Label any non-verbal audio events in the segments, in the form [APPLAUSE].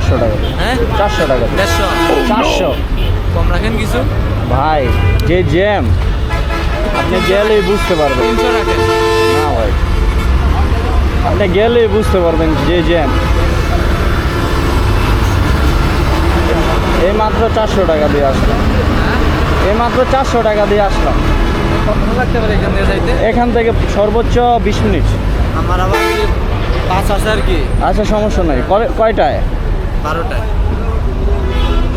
চারশো টাকা। হ্যাঁ? চারশো টাকা। দেড়শো? চারশো। কম রাখেন কিছু? ভাই যে জ্যাম আপনি গেলেই বুঝতে পারবেন। তিনশো রাখেন। না ভাই আপনি গেলেই বুঝতে পারবেন যে জ্যাম। এই মাত্র চারশো টাকা দিয়ে আসলাম। এই মাত্র চারশো টাকা দিয়ে আসলাম। এখান থেকে সর্বোচ্চ বিশ মিনিট। আমার আবার পাঁচ আছে আর কি? আচ্ছা সমস্যা নেই। কয়- কয়টায়? বারোটায়।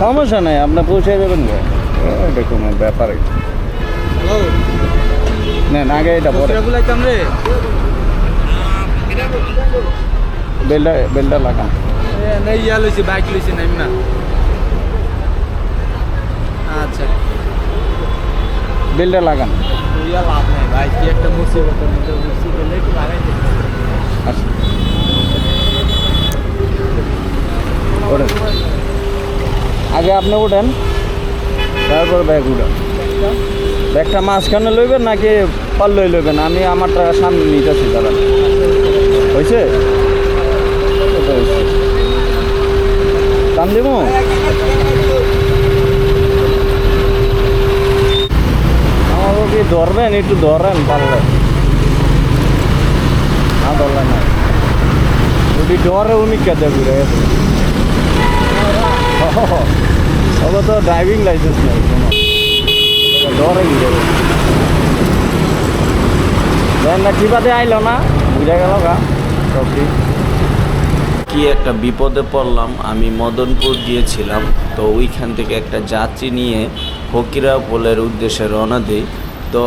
সমস্যা নেই আপনি পৌঁছে দেবেন এটা কোনো ব্যাপারে। হ্যালো নেন আগে এটা পরে। কত রে বেলটা বেলটা লাগান। নেই ইয়া লইছি বাইক লইছি নাইম না। আচ্ছা। বেলটা লাগান। ইয়া লাভ নাই ভাই কি একটা মুসিবতের মধ্যে মুসি গেলে একটু লাগাই আচ্ছা। আগে আপনি উঠেন তারপর ব্যাগ উঠেন। ব্যাগটা মাঝখানে লইবেন নাকি পাল্লই লইবেন? আমি আমার টাকা সামনে নিতেছি দাদা হয়েছে দাম? দিব আমাকে ধরবেন? একটু ধরেন পারলে না ধরলেন না। যদি ডরে উনি কেটে ঘুরে গেছে [LAUGHS] ওকে তো ড্রাইভিং লাইসেন্স নেই ডরে না চিপাতে আইলো না? ঘুরে গেল গা সবটি কি একটা বিপদে পড়লাম, আমি মদনপুর গিয়েছিলাম, তো ওইখান থেকে একটা যাত্রী নিয়ে ফকিরা পোলের উদ্দেশ্যে রওনা দিই। তো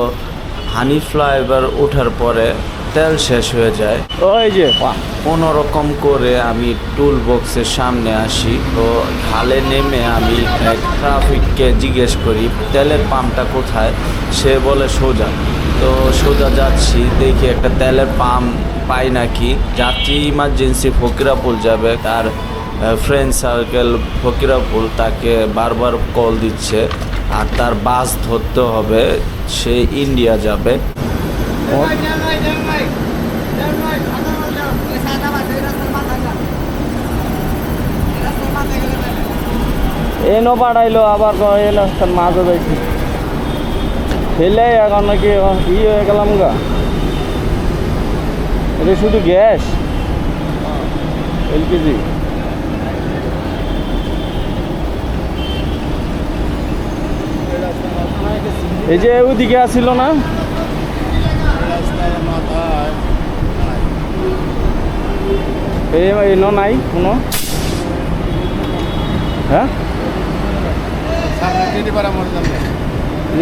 হানি ফ্লাইওভার ওঠার পরে তেল শেষ হয়ে যায়। ওই যে পা- কোনো রকম করে আমি টুল বক্সের সামনে আসি। তো ঢালে নেমে আমি এক ট্রাফিককে জিজ্ঞেস করি তেলের পাম্পটা কোথায়? সে বলে সোজা। তো সোজা যাচ্ছি দেখি একটা তেলের পাম্প পাই নাকি। যাত্রী ইমার্জেন্সি ফকিরাপুল যাবে তার ফ্রেন্ড সার্কেল ফকিরাপুল তাকে বারবার কল দিচ্ছে। আর তার বাস ধরতে হবে সে ইন্ডিয়া যাবে। এনো পাঠাইলো, আবার এলো মাঝে যাইছি। ফেলে এখন নাকি ই হয়ে গেলাম গা। এটা শুধু গ্যাস? এলপিজি? এই যে ওইদিকে আসছিল না? এই এনো নাই কোনো হ্যাঁ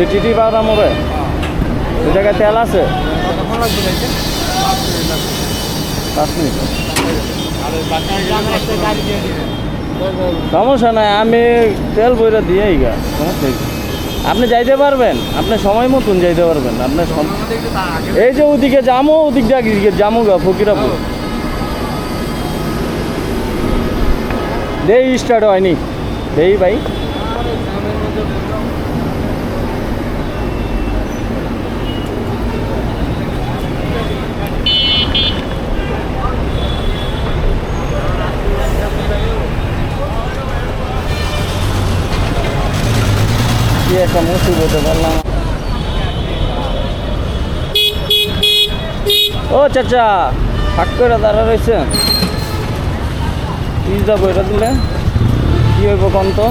টিটি ওই জায়গায় তেল আছে দিয়ে সমস্যা নাই আমি তেল বইরা দিয়েই গা সমস্যা? আপনি যাইতে পারবেন, আপনি সময় মতন যাইতে পারবেন আপনার এই যে ওদিকে জামো ওদিক দিকে জামু গা ফকিরাপুর। দেই স্টার্ট হয়নি। দেই ভাই। একটা মুসিবতে পারলাম। ও চাচা ফাঁক করে দাঁড়া রয়েছে পিজা বইটা দিলে? কি হইব কন তো?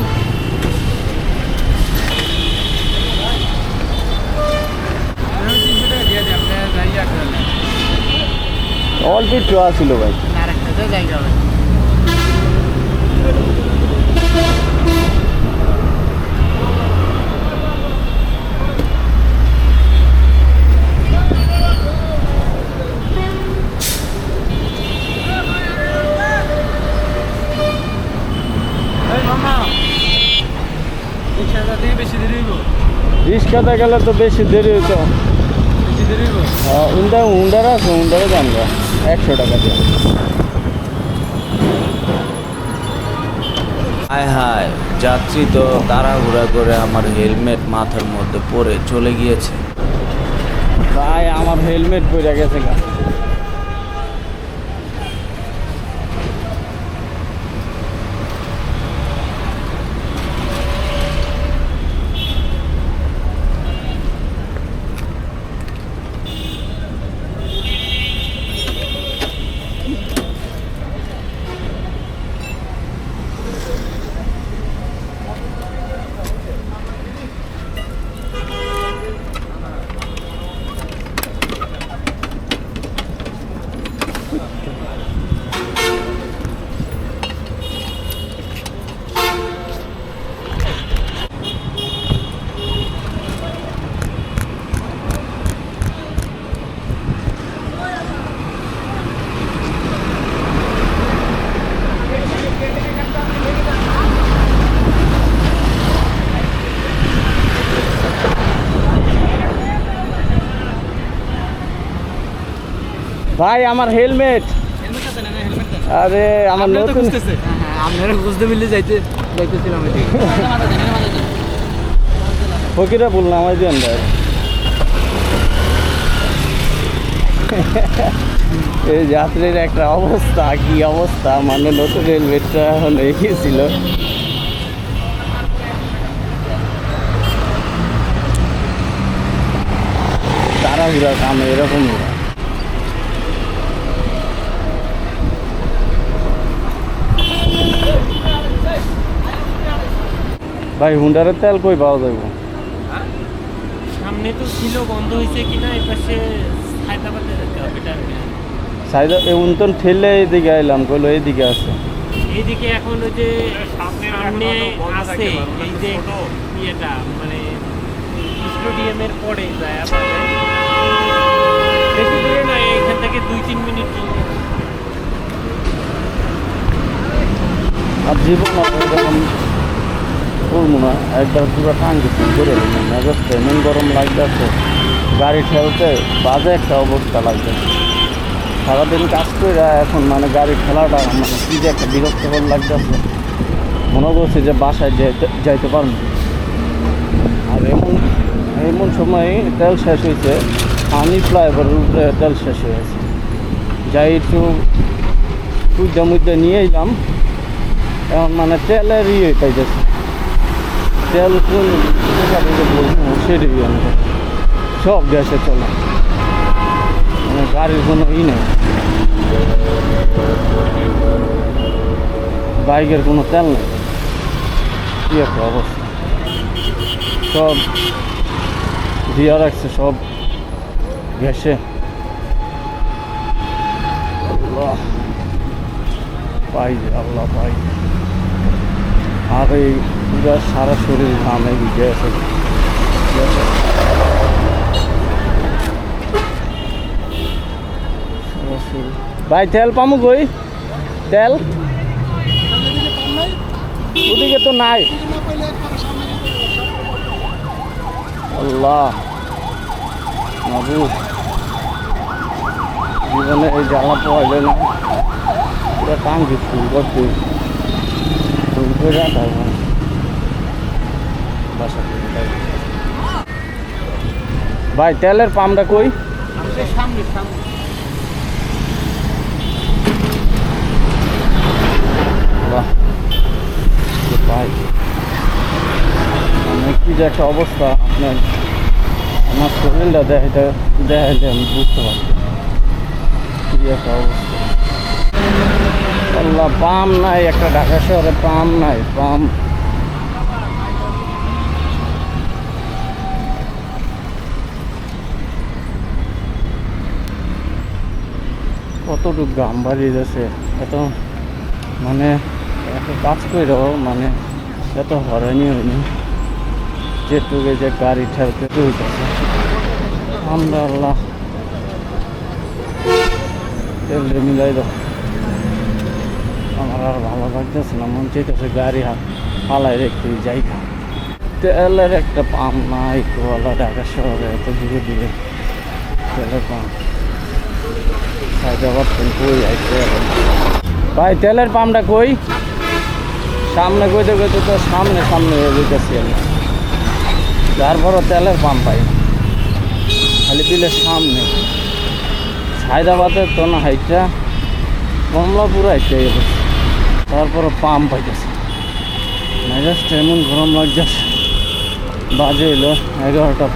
অল্প একটু আসছিল ভাই আর একটা যাই যাবে এই মামা রিক্সাটা দিয়ে বেশি দেরি হইব রিক্সাতে গেলে তো বেশি দেরি হইতো। বেশি দেরি উন্ডা উন্ডার আছে উন্ডারে জানবা একশো টাকা দিয়ে। হায় হায় যাত্রী তো তাড়াহুড়া করে আমার হেলমেট মাথার মধ্যে পড়ে চলে গিয়েছে। ভাই আমার হেলমেট পরে গেছে ভাই আমার হেলমেট। আরে আমার নতুন হ্যাঁ, আপনারা বুঝতে মিললে যাইতে যাইতেছিলাম ফকিরা বললাম আমার দিন ভাই। এই যাত্রীর একটা অবস্থা কি অবস্থা? মানে নতুন হেলমেটটা এখন এগিয়েছিল তাড়াহুড়া কাম এরকম ভাই হুন্ডারের তেল কই পাওয়া যাবে সামনে তো ছিল বন্ধ হয়েছে কিনা এই পাশে হায়দ্রাবাদে যেতে হবে টার্মিনাল সাইডে উন্তন ঠেলে এইদিকে আইলাম কইলো এইদিকে আছে। এইদিকে এখন ওই যে সামনে আছে এই যে ইয়েটা মানে স্টেডিয়ামের পরে যায় আবার বেশি দূরে নয় এখান থেকে দুই তিন মিনিট আর জীবন করব না একবার পুরো ফুল করে মেজাজটা এমন গরম লাগতেছে, গাড়ি ঠেলতে বাজে একটা অবস্থা লাগতেছে। সারাদিন কাজ করে এখন মানে গাড়ি ঠেলাটা মানে কি যে একটা বিরক্তকর লাগতেছে। মনে করছে যে বাসায় যাইতে যাইতে পারব। আর এমন এমন সময় তেল শেষ হয়েছে আমি ফ্লাইওভারের উপরে তেল শেষ হয়েছে যাই একটু মুদ্দা মুদ্দা নিয়ে এলাম, এখন মানে তেলের ইয়ে পাইতেছে। তেল কোন আমি সব গ্যাসে চলে। মানে গাড়ির কোনো ই নেই। বাইকের কোনো তেল নেই। কি একটা অবস্থা। সব দিয়া রাখছে সব গ্যাসে। পাই আল্লাহ পাই আর এই পুরো সারা শরীর ঘামে আছে। ভাই, তেল পামু কই? তেল? ওদিকে তো নাই। আল্লাহ। মাবুদ জীবনে এই জ্বালা পাওয়া যায় না। পুরো ফুল করতে থেকে যাই। ভাই তেলের পাম্পটা কই? সামনে সামনে মানে কি যে একটা অবস্থা। আপনার আমার শরীরটা দেখাইতে দেখাইলে আমি বুঝতে পারছি কি একটা অবস্থা। পাম নাই, একটা ঢাকা শহরে পাম নাই, পাম। কতটুকু গাম বাড়িয়ে যাচ্ছে এত মানে এত কাজ করেও মানে এত হরানি হয়নি। যেটুকু যে গাড়ি ঠেলতে হইতেছে। আমরা আল্লাহ মিলাই দাও। আর ভালো লাগতেছে না, মন চাইতেছে গাড়ি পালায় রেখে যাই তেলের একটা পাম্প নাই, কোয়ালা ঢাকা শহরে এত দূরে দূরে তেলের পাম্প। হায়দ্রাবাদ কই ভাই, তেলের পাম্পটা কই? সামনে কইতে কইতে তো সামনে সামনে যেতেছি আমি। তারপরও তেলের পাম্প পাই খালি বিলের সামনে। হায়দ্রাবাদের তো না হাইটটা কমলাপুর হাইটে গেছে তারপরও পাম্প পাইতেছে। মেজাজটা এমন গরম লাগতেছে বাজে এলো এগারোটা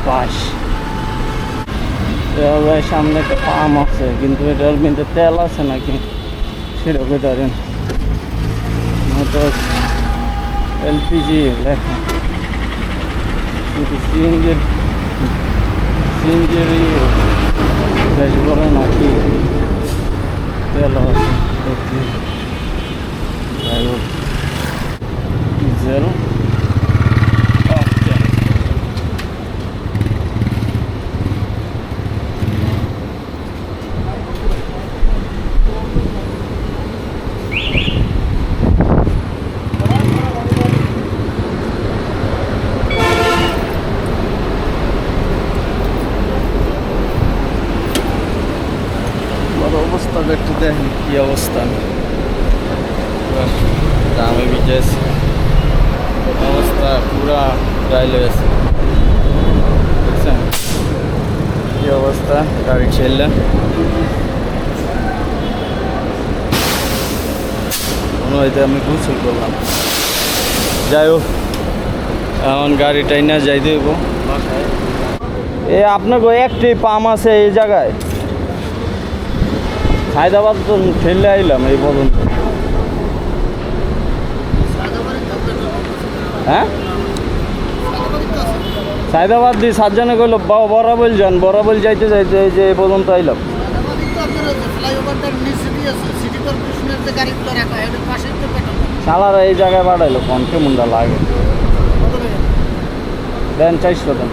ভাই সামনে একটা পাম্প আছে, কিন্তু এটার মধ্যে তেল আছে নাকি? সেটা পারেন হয়তো এলপিজি লেখা। কিন্তু সিএনজির সিএনজির বেশ বড় নাকি তেল আছে দেখছি যাই হোক ডিজেল অকটেন বড় দেখেন কি অবস্থা দামে বিজেছে অবস্থা পুরা ডাইল হয়েছে দেখছেন কি অবস্থা গাড়ি ছেড়লে মনে হয়তো আমি গোসল করলাম যাই হোক এখন গাড়িটাই না যাই দেব এ আপনাকে একটি পাম আছে এই জায়গায় হায়দ্রাবাদ ঠেলে আইলাম এই পর্যন্ত। হ্যাঁ? সায়দাবাদ দিয়ে সাতজনে কইল বরাবল যান, বরাবল যাইতে যাইতে, এই যে এই পর্যন্ত আইলাম। সালারা এই জায়গায় পাঠাইলো কোন কেমনটা লাগে? দেন চাইছো দেন।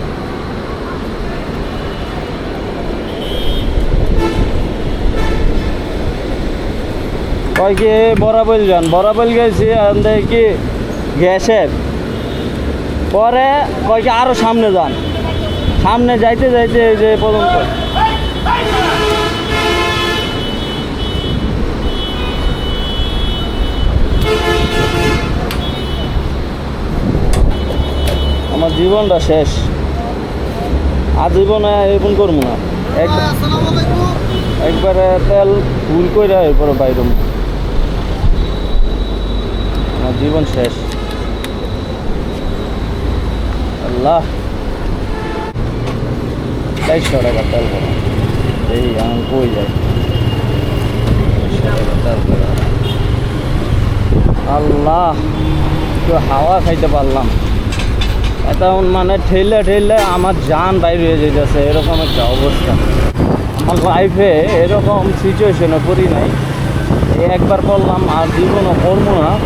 কয় কি বরাবল যান। বরাবল গেছি কি গ্যাসের। পরে কয় কি আরও সামনে যান। সামনে যাইতে যাইতে এই যে পর্যন্ত। আমার জীবনটা শেষ। আর জীবনে এরকম করব না। এক একবারে তেল ভুল করে এরপরে বাইরে জীবন শেষ। আল্লাহ। করে এই আল্লাহ, একটু হাওয়া খাইতে পারলাম। এখন মানে ঠেলে ঠেলে আমার জান বাইর হয়ে যেতেছে এরকম একটা অবস্থা। আমার লাইফে এরকম সিচুয়েশনে পড়ি নাই। একবার করলাম আর জীবনও করব না।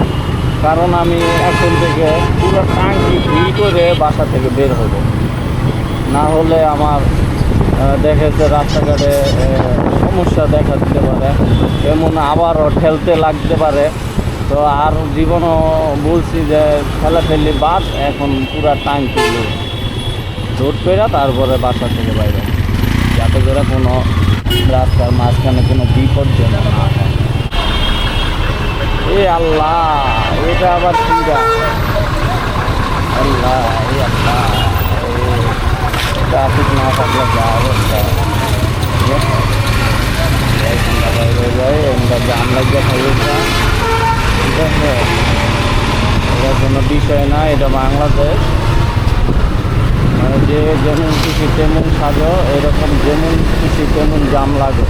কারণ আমি এখন থেকে পুরো টাঙ্কি ফিল করে বাসা থেকে বের হব। না হলে আমার দেখেছে রাস্তাঘাটে সমস্যা দেখা দিতে পারে। এমন আবারও ঠেলতে লাগতে পারে। তো আর জীবনও বলছি যে ফেলা ফেলি বাদ, এখন পুরা টাঙ্কি রোড পেরা, তারপরে বাসা থেকে বাইরে যাতে করে কোনো রাস্তার মাঝখানে কোনো বিপদ যেন না হয়। এ আল্লাহ! এটা আবার কিরা আল্লাহ ট্রাফিক না থাকলে যা অবস্থা। জাম লাগিয়ে থাকে ঠিক কোনো বিষয় না, এটা বাংলাদেশ। মানে যে যেমন খুশি তেমন সাজো, এরকম যেমন খুশি তেমন জাম লাগে।